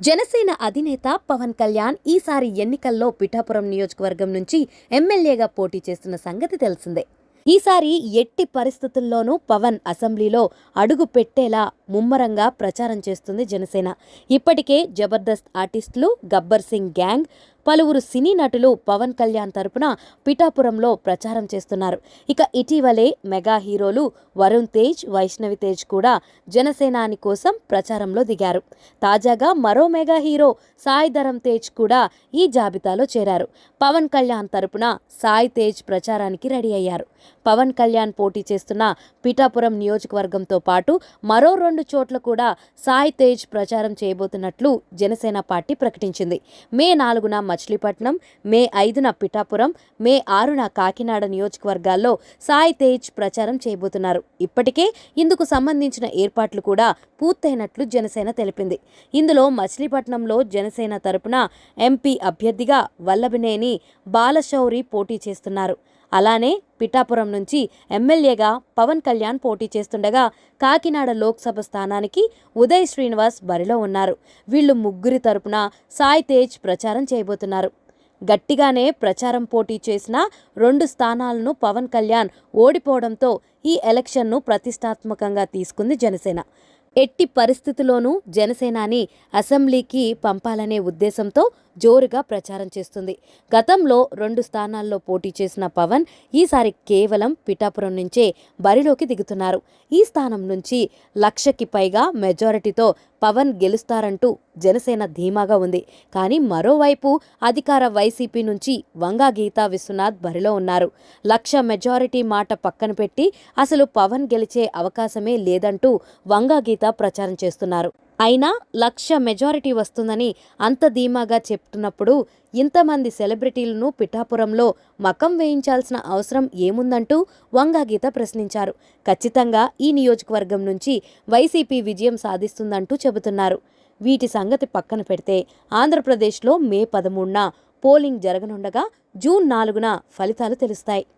జనసేన అధినేత పవన్ కళ్యాణ్ ఈసారి ఎన్నికల్లో పిఠాపురం నియోజకవర్గం నుంచి ఎమ్మెల్యేగా పోటీ చేస్తున్న సంగతి తెలిసిందే. ఈసారి ఎట్టి పరిస్థితుల్లోనూ పవన్ అసెంబ్లీలో అడుగు పెట్టేలా ముమ్మరంగా ప్రచారం చేస్తుంది జనసేన. ఇప్పటికే జబర్దస్త్ ఆర్టిస్టులు గబ్బర్ సింగ్ గ్యాంగ్ పలువురు సినీ నటులు పవన్ కళ్యాణ్ తరపున పిఠాపురంలో ప్రచారం చేస్తున్నారు. ఇక ఇటీవలే మెగా హీరోలు వరుణ్ తేజ్ వైష్ణవి తేజ్ కూడా జనసేనాని కోసం ప్రచారంలో దిగారు. తాజాగా మరో మెగా హీరో సాయి ధరమ్ తేజ్ కూడా ఈ జాబితాలో చేరారు. పవన్ కళ్యాణ్ తరపున సాయి తేజ్ ప్రచారానికి రెడీ అయ్యారు. పవన్ కళ్యాణ్ పోటీ చేస్తున్న పిఠాపురం నియోజకవర్గంతో పాటు మరో రెండు చోట్ల కూడా సాయి తేజ్ ప్రచారం చేయబోతున్నట్లు జనసేన పార్టీ ప్రకటించింది. మే నాలుగున మచిలీపట్నం మే ఐదున పిఠాపురం మే ఆరున కాకినాడ నియోజకవర్గాల్లో సాయి తేజ్ ప్రచారం చేయబోతున్నారు. ఇప్పటికే ఇందుకు సంబంధించిన ఏర్పాట్లు కూడా పూర్తయినట్లు జనసేన తెలిపింది. ఇందులో మచిలీపట్నంలో జనసేన తరపున ఎంపీ అభ్యర్థిగా వల్లభనేని బాలశౌరి పోటీ చేస్తున్నారు. అలానే పిఠాపురం నుంచి ఎమ్మెల్యేగా పవన్ కళ్యాణ్ పోటీ చేస్తుండగా కాకినాడ లోక్సభ స్థానానికి ఉదయ్ శ్రీనివాస్ బరిలో ఉన్నారు. వీళ్ళు ముగ్గురి తరపున సాయి తేజ్ ప్రచారం చేయబోతున్నారు. గట్టిగానే ప్రచారం పోటీ చేసిన రెండు స్థానాలను పవన్ కళ్యాణ్ ఓడిపోవడంతో ఈ ఎలక్షన్ను ప్రతిష్టాత్మకంగా తీసుకుంది జనసేన. ఎట్టి పరిస్థితిలోనూ జనసేనాని అసెంబ్లీకి పంపాలనే ఉద్దేశంతో జోరుగా ప్రచారం చేస్తుంది. గతంలో రెండు స్థానాల్లో పోటీ చేసిన పవన్ ఈసారి కేవలం పిఠాపురం నుంచే బరిలోకి దిగుతున్నారు. ఈ స్థానం నుంచి లక్షకి పైగా మెజారిటీతో పవన్ గెలుస్తారంటూ జనసేన ధీమాగా ఉంది. కానీ మరోవైపు అధికార వైసీపీ నుంచి వంగా గీతా విశ్వనాథ్ బరిలో ఉన్నారు. లక్ష మెజారిటీ మాట పక్కన పెట్టి అసలు పవన్ గెలిచే అవకాశమే లేదంటూ వంగా గీత ప్రచారం చేస్తున్నారు. అయినా లక్ష మెజారిటీ వస్తుందని అంత ధీమాగా చెప్తున్నప్పుడు ఇంతమంది సెలబ్రిటీలను పిఠాపురంలో మకం వేయించాల్సిన అవసరం ఏముందంటూ వంగాగీత ప్రశ్నించారు. ఖచ్చితంగా ఈ నియోజకవర్గం నుంచి వైసీపీ విజయం సాధిస్తుందంటూ చెబుతున్నారు. వీటి సంగతి పక్కన పెడితే ఆంధ్రప్రదేశ్లో మే పదమూడున పోలింగ్ జరగనుండగా జూన్ నాలుగున ఫలితాలు తెలుస్తాయి.